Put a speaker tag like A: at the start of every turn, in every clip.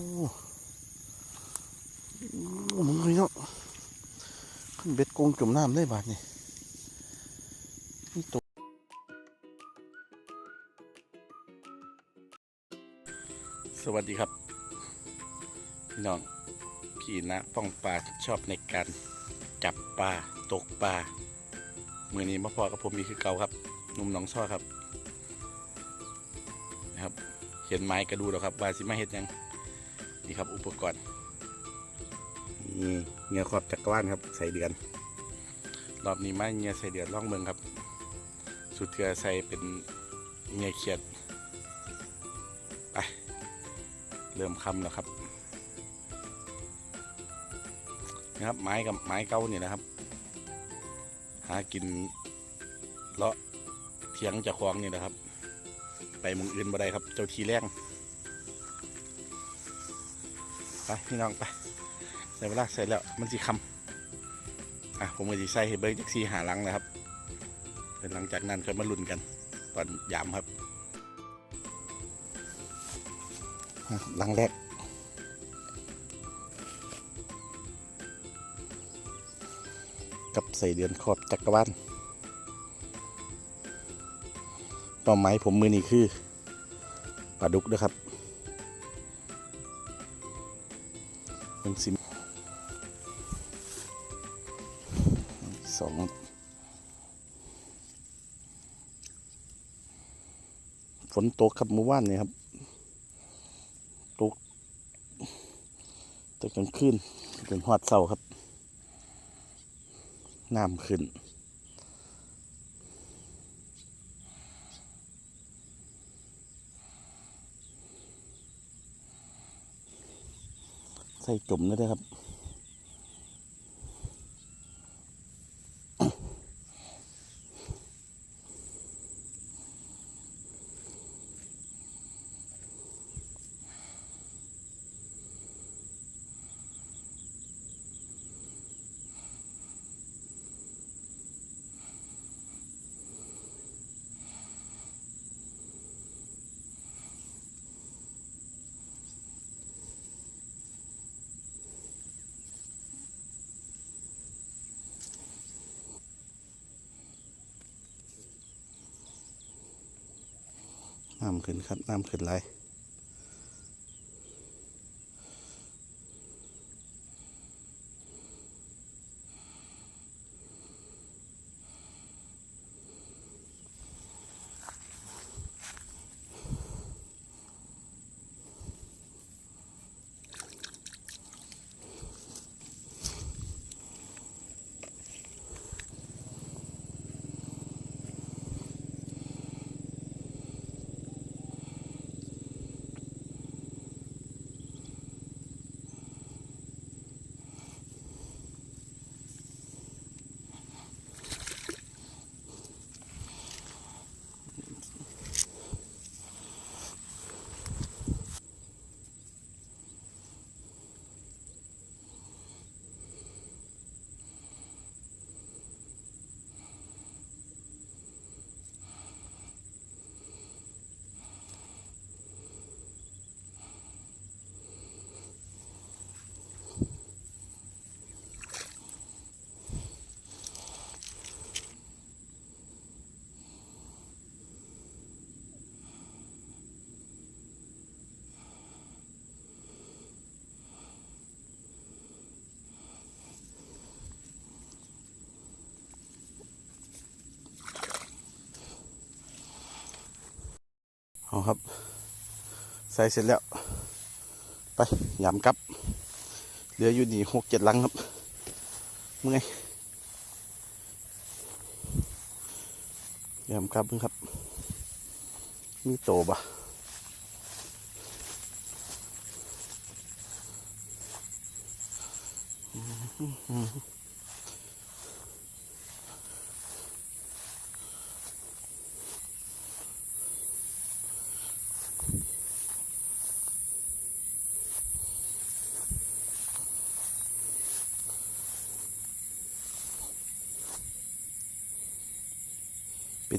A: โอ้มึงเลยเนาะขึ้นเบ็ดกงจมน้ำได้บาทนี่นี่ตัวสวัสดีครับพี่น้องพี่นะป้องปลาชอบในการจับปลาตกปลามือนี้มาพอกับผมมีคือเก่าครับนุ่มหนองซ่อครับนะครับ เห็นไม้กระดูแล้วครับว่าสิมาเห็ดยัง นี่ครับอุปกรณ์นี่เงือขอบจักรวาลครับใส่เดือน รอบนี้ไม้เงือใส่เดือนล่องเมืองครับ สุดเทือใส่เป็นเงือเขียดไปเริ่มคำแล้วครับนะครับไม้กับไม้เก่าเนี่ยนะครับ หากินเลาะเถียงเจะควงนี่นะครับ ไปมุงอื่นบ่ได้ครับ เจ้าทีแรง ไปพี่น้องไปใส่เวลาใส่แล้วมันสิคำอะผมก็จะใส่ให้เบิร์จักซีหาลังนะครับเป็นหลังจากนั้นค่อยมาลุ้นกัน ตอนยามครับหลังแรกกับใส่เดือนขอบจักรวาลเป้าหมายผมมือนี้คือปลาดุกนะครับ เป็นสิบสองฝนตกครับเมื่อวานนี่ครับตกตกกลางคืนเป็นหอดเสาครับน้ำขึ้น ใส่จุ่มเลยนะครับ น้ำขึ้นครับน้ำขึ้นไหล เอาครับ ใส่เสร็จแล้ว ไปยำกับเหลืออยู่นี่หกเจ็ดลังครับเมื่อยยำกับเพิ่งครับ มีโตบะเป็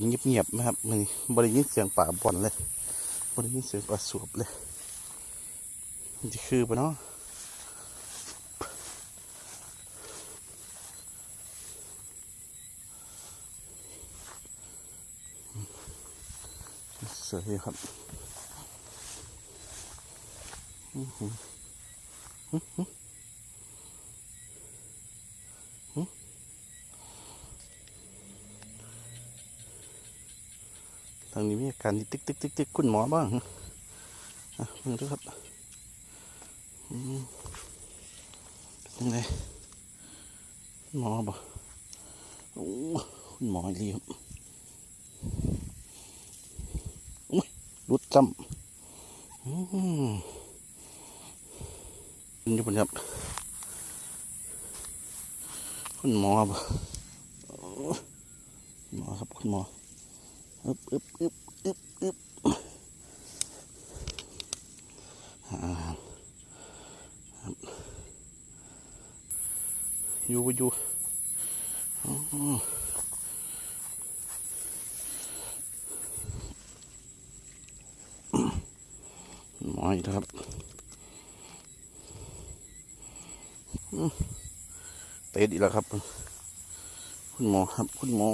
A: เงียบๆนะครับมันบริยินเสียงป่าบ่อนเลยบริยินเสียงปลาสวบเลยมันจะคือปะเนาะสวยครับอือหือทางนี้มีอา การติ๊กติ๊กติ๊กติ๊กคุณหมอบ้างอะมึงดูครับเป็นยังไงหมอบ่โอ้คุณหมออีกแล้วอุ้ยรุดจำอืมเป็นอยังไงครับคุณหมอบ่หมอครับคุณหมอ อึบอึบอึบอึบอึบอยู่อยู่หมออีกแล้วครับเตะอีแล้วครับ คุณหมอครับ คุณหมอ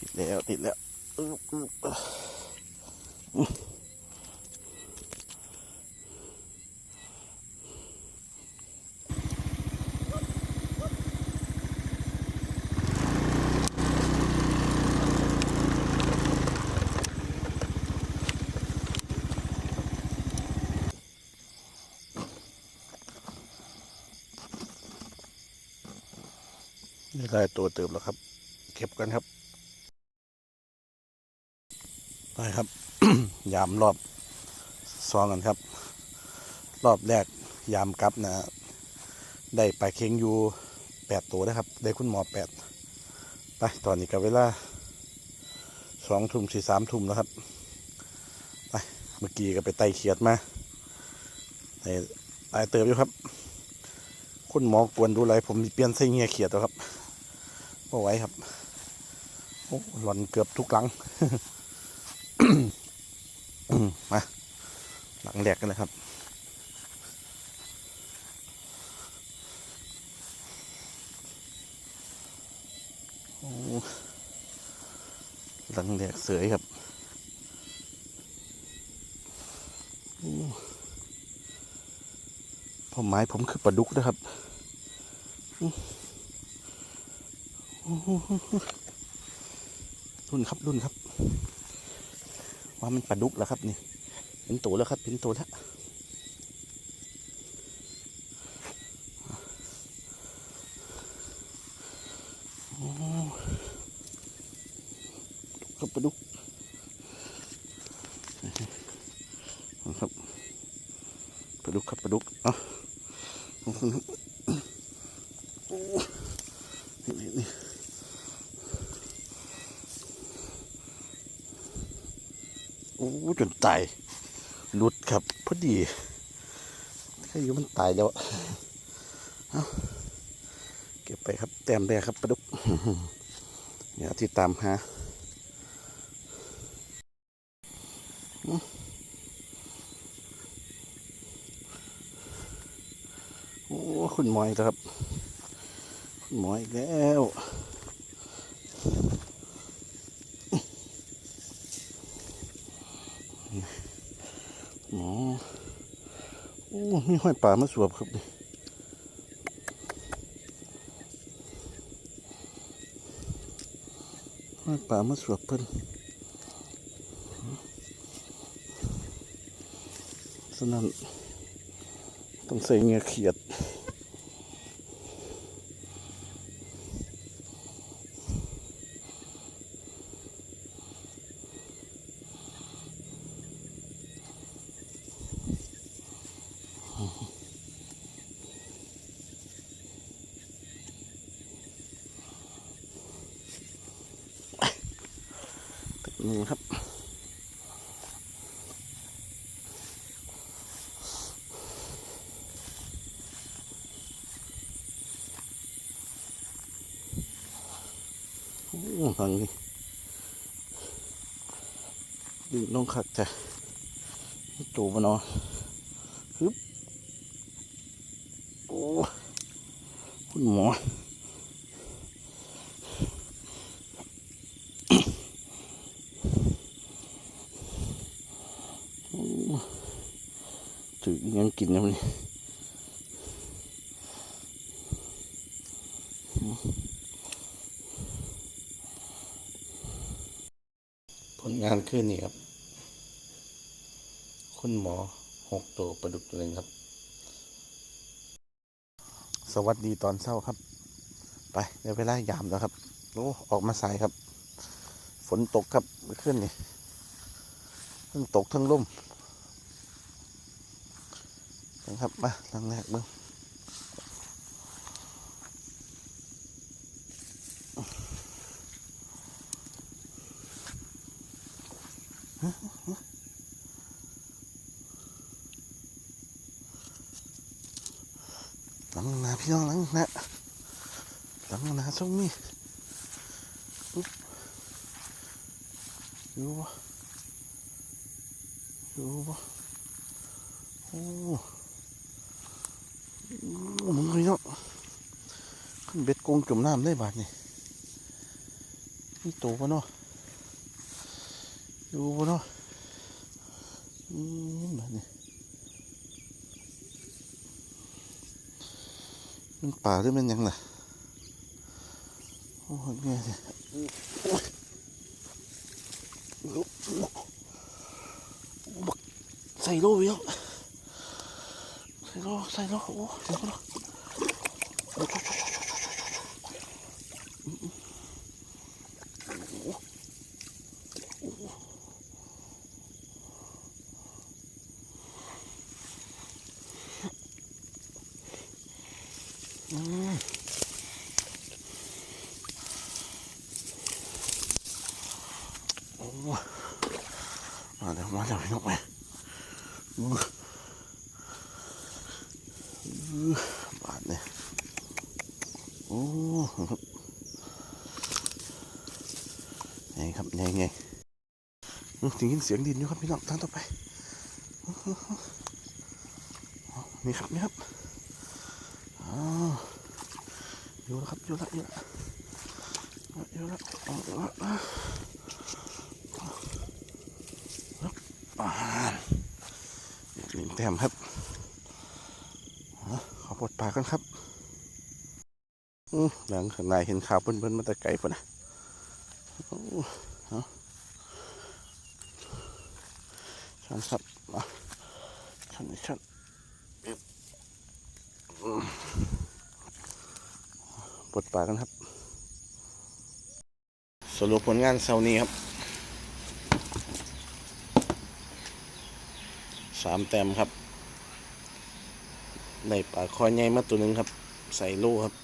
A: ติดแล้วติดแล้วได้ตัวเติมแล้วครับ เก็บกันครับ ไปครับ ยามรอบซองกันครับ รอบแรกยามกลับนะได้ปลาเค็งอยู่แปดตัวนะครับ ได้คุณหมอแปดไปตอนนี้กับเวลาสองทุ่มสี่สามทุ่มแล้วครับไปเมื่อกี้ก็ไปไต่เขียดมาไต่ไตเติมอยู่ครับ คุณหมอกวนดูไรผมเปลี่ยนไส้เงียเขียดแล้วครับพอไหว้ครับโอ้หล่อนเกือบทุกหลัง อืมมา หลังแหลกกันเลยครับ โอ้หลังแหลกเสยครับโอ้ผมหมายผมคือปลาดุกนะครับรุ่นครับรุ่นครับ ว่ามันปลาดุกแล้วครับนี่ เป็นตัวแล้วครับเป็นตัวแล้วโอ้ครับปลาดุกครับปลาดุกครับปลาดุกเอะโอ้นี่นี่โอ้จนตาย หลุดครับพอดีแค่อยู่มันตายแล้วเอาเก็บไปครับแต้มแรกครับปลาดุกเนี่ยที่ตามหาโอ้คุณหมออีกแล้วครับ คุณหมออีกแล้ว หมอโอ้ มีห้อยป่ามาสวบครับห้อยป่ามาสวบเพิ่นฉะนั้นต้องใส่เงียเขียด นี่ครับโอ้ฟังนี่ดึงลงขัดจ้ะตูมันเนาะโอ้คุณหมอ โอ้ถืออิหยัง กินนะมันนี่ผลงานขึ้นนี่ครับ คุณหมอหกตัวประดุกตัวนึงครับ สวัสดีตอนเช้าครับ ไปเดี๋ยวเวลายามแล้วครับโอ้ออกมาสายครับ ฝนตกครับเมื่อคืนนี่ทั้งตกทั้งล่ม นะครับมาทางแรกเบิ้งหลังนาพี่น้องหลังนาหลังนาส่งมีอุ๊บอยู่บ่อยู่บ่โอ้โอ้มึงพี่น้องขึ้นเบ็ดกงจุ่มน้ำได้บาดนี่นี่โตปะเนาะอยู่ปะเนาะอืมบาดนี่มันป่าหรือมันยังล่ะโอ้ยแม่สิลุกบักใส่โลไปแล้วใส่โลใส่โลโอ้ใส่โลโอ้โมาแล้วมาแล้วพี่น้องไปบาดเนี่ยโอ้ไงครับไงไงอื้อได้ยินเสียงดินอยู่ครับพี่น้องทางต่อไปนี่ครับนี่ครับอ้าวอยู่แล้วครับอยู่แล้วอยู่แล้วอยู่แล้ว เอาละอะอ่าหนึ่งแต้มครับขอปลดปากกันครับหลังข้างในเห็นข่าวเปิ้นๆมาแต่ไกลปุ่นะชันครับมาชันชันปลดปากกันครับ สรุปผลงานเช้านี้ครับ สามแต้มครับในปลาคอยใหญ่มาตัวหนึ่งครับ ใส่โล่ครับ